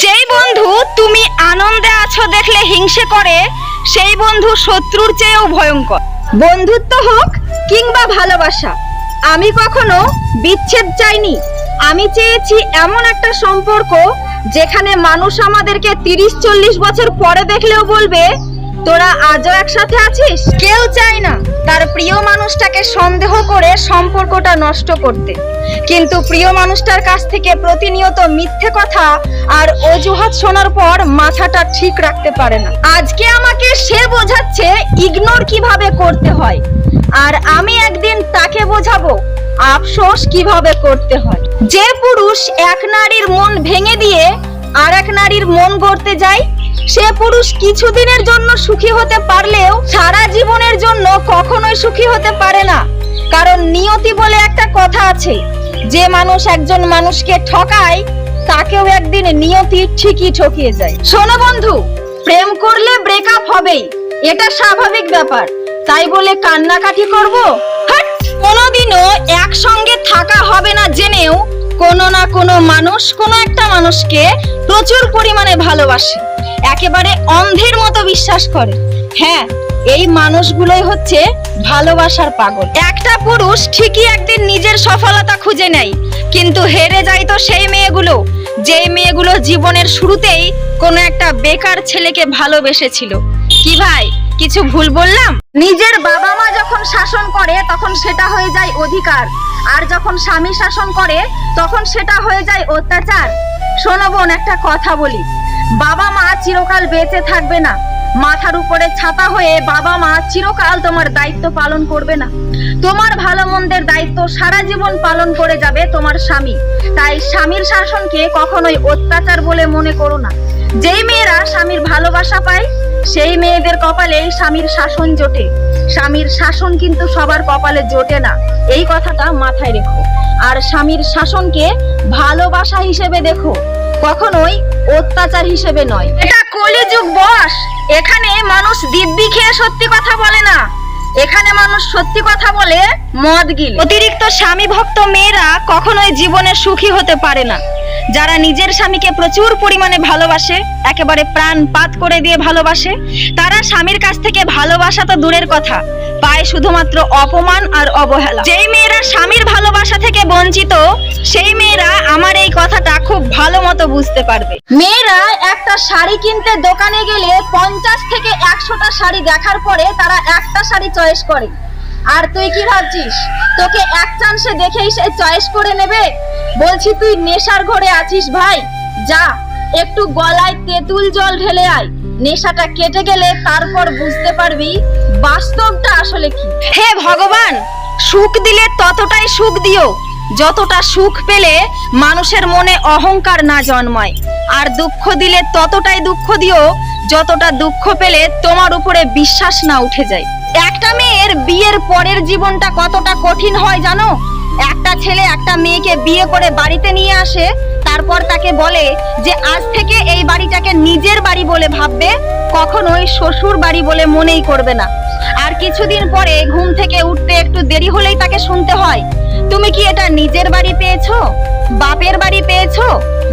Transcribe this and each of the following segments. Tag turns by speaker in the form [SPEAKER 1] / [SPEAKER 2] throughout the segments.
[SPEAKER 1] যেই বন্ধু তুমি আনন্দে আছো দেখলে হিংসে করে, সেই বন্ধু শত্রুর চেয়েও ভয়ঙ্কর। বন্ধুত্ব হোক কিংবা ভালোবাসা, আমি কখনো বিচ্ছেদ চাইনি। আমি চেয়েছি এমন একটা সম্পর্ক যেখানে মানুষ আমাদেরকে তিরিশ চল্লিশ বছর পরে দেখলেও বলবে তোরা আজও একসাথে আছিস? কেউ চায় না তার প্রিয় মানুষটাকে সন্দেহ করে সম্পর্কটা নষ্ট করতে। কিন্তু প্রিয় মানুষটার কাছ থেকে প্রতিনিয়ত মিথ্যে কথা আর অজুহাত শোনার পর মাথাটা ঠিক রাখতে পারে না। আজকে আমাকে সে বোঝাচ্ছে ইগনোর কীভাবে করতে হয়। আর আমি একদিন তাকে বোঝাবো আফসোস কীভাবে করতে হয়। যে পুরুষ এক নারীর মন ভেঙে দিয়ে আর এক নারীর মন গড়তে যায় সে পুরুষ কিছুদিনের জন্য সুখী হতে পারলেও সারা জীবনের জন্য কখনোই সুখী হতে পারে না। কারণ নিয়তি বলে একটা কথা আছে, যে মানুষ একজন মানুষকে ঠকায়, তাকেও একদিন নিয়তি ঠিকই ঠকিয়ে যায়। শোনো বন্ধু, প্রেম করলে ব্রেকআপ হবেই, এটা স্বাভাবিক ব্যাপার। তাই বলে কান্নাকাটি করব! কোনোদিনও একসঙ্গে থাকা হবে না জেনেও কোনো না কোনো মানুষ, কোনো একটা মানুষকে প্রচুর পরিমাণে ভালোবাসে। একেবারে অন্ধের মতো বিশ্বাস করে। হ্যাঁ এই মানুষগুলোই হচ্ছে ভালোবাসার পাগল। একটা পুরুষ ঠিকই একদিন নিজের সফলতা খুঁজে নেয়, কিন্তু হেরে যায় তো সেই মেয়েগুলো। যেই মেয়েগুলো জীবনের শুরুতেই কোনো একটা বেকার ছেলেকে ভালোবেসেছিল। কি ভাই? কিছু ভুল বললাম? নিজের বাবা মা যখন শাসন করে, তখন সেটা হয়ে যায় অধিকার। আর যখন স্বামী শাসন করে, তখন সেটা হয়ে যায় অত্যাচার। শোনো বোন, একটা কথা বলি। বাবা মা চিরকাল বেঁচে থাকবে না। মাথার উপরে ছাতা হয়ে বাবা মা চিরকাল তোমার দায়িত্ব পালন করবে না। তোমার ভালো মন্দের দায়িত্ব সারা জীবন পালন করে যাবে তোমার স্বামী। তাই স্বামীর শাসনকে কখনোই অত্যাচার বলে মনে করো না। যেই মেয়েরা স্বামীর ভালোবাসা পায় সেই মেয়েদের কপালে স্বামীর শাসন জোটে। স্বামীর শাসন কিন্তু সবার কপালে জোটে না। এই কথাটা মাথায় রেখো। আর স্বামীর শাসনকে ভালোবাসা হিসেবে দেখো। কখনোই অত্যাচার হিসেবে নয়। এটা কলিযুগ বস। এখানে মানুষ দিব্যি খেয়ে সত্যি কথা বলে না। এখানে মানুষ সত্যি কথা বলে মদ গিল। অতিরিক্ত স্বামী ভক্ত মেয়েরা কখনোই জীবনে সুখী হতে পারে না। যারা নিজের স্বামীকে প্রচুর পরিমাণে ভালোবাসে, একেবারে প্রাণ পাত করে দিয়ে ভালোবাসে, তারা স্বামীর কাছ থেকে ভালোবাসা তো দূরের কথা, পায় শুধুমাত্র অপমান আর অবহেলা। যেই মেয়েরা স্বামীর ভালোবাসা থেকে বঞ্চিত, সেই মেয়েরা আমার এই কথাটা খুব ভালো মতো বুঝতে পারবে। মেয়েরা একটা শাড়ি কিনতে দোকানে গেলে পঞ্চাশ থেকে একশোটা শাড়ি দেখার পরে তারা একটা শাড়ি চয়েস করে। আর তুই কি ভাবছিস? তোকে এক চান্সে দেখেই সে চয়েস করে নেবে? বলছি তুই নেশার ঘরে আছিস ভাই? যা, একটু গলায় তেঁতুল জল ঢেলে আয়। নেশাটা কেটে গেলে তারপর বুঝতে পারবি বাস্তবটা আসলে কি। হে ভগবান, সুখ দিলে ততটাই সুখ দিও। যতটা সুখ পেলে মানুষের মনে অহংকার না জন্মায়। আর দুঃখ দিলে ততটাই দুঃখ দিও, যতটা দুঃখ পেলে তোমার উপরে বিশ্বাস না উঠে যায়। একটা মেয়ের বিয়ের পরের জীবনটা কতটা কঠিন হয় জানো? একটা ছেলে একটা মেয়েকে বিয়ে করে বাড়িতে নিয়ে আসে, তারপর তাকে বলে যে, আজ থেকে এই বাড়িটাকে নিজের বাড়ি বলে ভাববে, কখনোই শ্বশুর বাড়ি বলে মনেই করবে না। আর কিছুদিন পরে ঘুম থেকে উঠতে একটু দেরি হলেই তাকে শুনতে হয়, তুমি কি এটা নিজের বাড়ি পেয়েছ? বাপের বাড়ি পেয়েছ?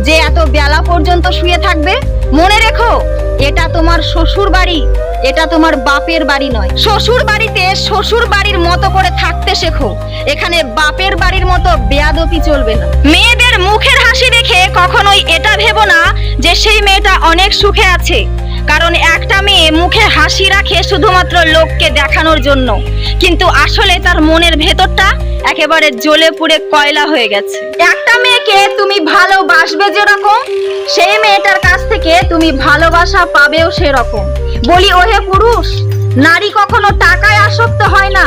[SPEAKER 1] যে এত বেলা পর্যন্ত শুয়ে থাকবে? মনে রেখো। এটা তোমার শ্বশুর বাড়ি এটা তোমার বাপের বাড়ি নয়। শ্বশুর বাড়িতে শ্বশুর বাড়ির মতো করে থাকতে শেখো। এখানে বাপের বাড়ির মতো বেয়াদপি চলবে না। মেয়েদের মুখের হাসি দেখে কখনোই এটা ভেবো না যে সেই মেয়েটা অনেক সুখে আছে। কারণ একটা মেয়ে মুখে হাসি রাখে শুধুমাত্র লোককে দেখানোর জন্য। কিন্তু আসলে তার মনের ভেতরটা একেবারে জ্বলে পুড়ে কয়লা হয়ে গেছে। একটা মেয়েকে তুমি ভালোবাসবে যেরকম সেই মেয়েটার কাছ থেকে তুমি ভালোবাসা পাবেও সেরকম। বলি ওহে পুরুষ নারী কখনো টাকায় আসক্ত হয় না।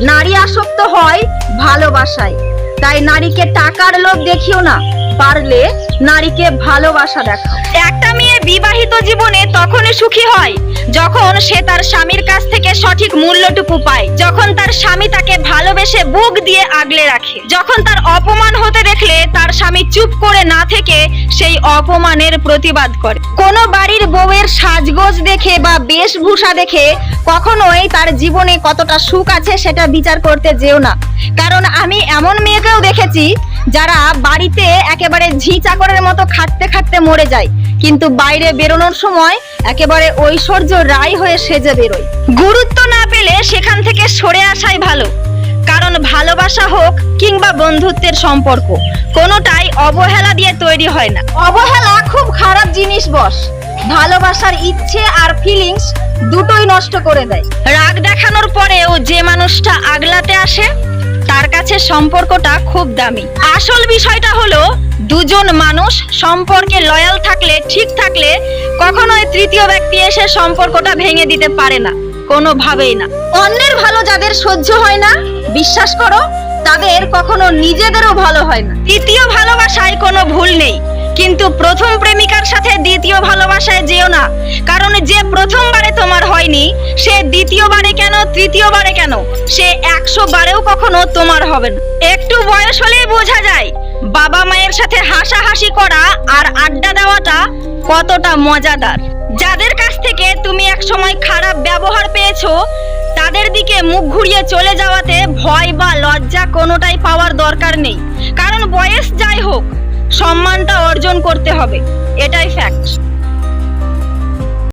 [SPEAKER 1] নারী আসক্ত হয় ভালোবাসায়। তাই নারীকে টাকার লোভ দেখিও না পারলে নারীকে ভালোবাসা দেখাও। একটা মেয়ে বিবাহিত জীবনে তখনই সুখী হয়, যখন সে তার স্বামীর কাছ থেকে সঠিক মূল্যটুকু পায়, যখন তার স্বামী তাকে ভালোবেসে বুক দিয়ে আগলে রাখে, যখন তার অপমান হতে দেখলে তার স্বামী চুপ করে না থেকে সেই অপমানের প্রতিবাদ করে। কোন বাড়ির বউয়ের সাজগোজ দেখে বা বেশভূষা দেখে কখনোই তার জীবনে কতটা সুখ আছে সেটা বিচার করতে যেও না। কারণ আমি এমন মেয়েকেও দেখেছি যারা বাড়িতে একেবারে ঝি চাকরের মতো খাটতে খাটতে মরে যায় কিন্তু বাইরে বেরোনোর সময় একেবারে ঐশ্বর্য রায় হয়ে সেজে বেরোয়। গুরুত্ব না পেলে সেখান থেকে সরে আসাই ভালো। কারণ ভালোবাসা হোক কিংবা বন্ধুত্বের সম্পর্ক, কোনোটাই অবহেলা দিয়ে তৈরি হয় না। অবহেলা খুব খারাপ জিনিস, বস। ভালোবাসার ইচ্ছে আর ফিলিংস দুটোই নষ্ট করে দেয়। রাগ দেখানোর পরেও যে মানুষটা আগলাতে আসে তার কাছে সম্পর্কটা খুব দামি। আসল বিষয়টা হলো, দুজন মানুষ সম্পর্কে লয়াল থাকলে, ঠিক থাকলে কখনোই তৃতীয় ব্যক্তি এসে সম্পর্কটা ভেঙে দিতে পারে না, কোনোভাবেই না। অন্যের ভালো যাদের সহ্য হয় না, বিশ্বাস করো, তাদের কখনো নিজেদেরও ভালো হয় না। তৃতীয় ভালোবাসায় কোনো ভুল নেই। কিন্তু প্রথম প্রেমিকার সাথে দ্বিতীয় ভালোবাসায় যেও না। কারণ যে প্রথমবারে তোমার হয়নি, সে দ্বিতীয়বারে কেন, তৃতীয়বারে কেন? সে একশো বারেও কখনো তোমার হবে না। একটু বয়স হলেই বোঝা যায়, বাবা মায়ের সাথে হাসাহাসি করা আর আড্ডা দেওয়াটা কতটা মজাদার। যাদের কাছ থেকে তুমি এক সময় খারাপ ব্যবহার পেয়েছ, তাদের দিকে মুখ ঘুরিয়ে চলে যাওয়াতে ভয় বা লজ্জা কোনোটাই পাওয়ার দরকার নেই। কারণ বয়স যাই হোক সম্মানটা অর্জন করতে হবে এটাই ফ্যাক্ট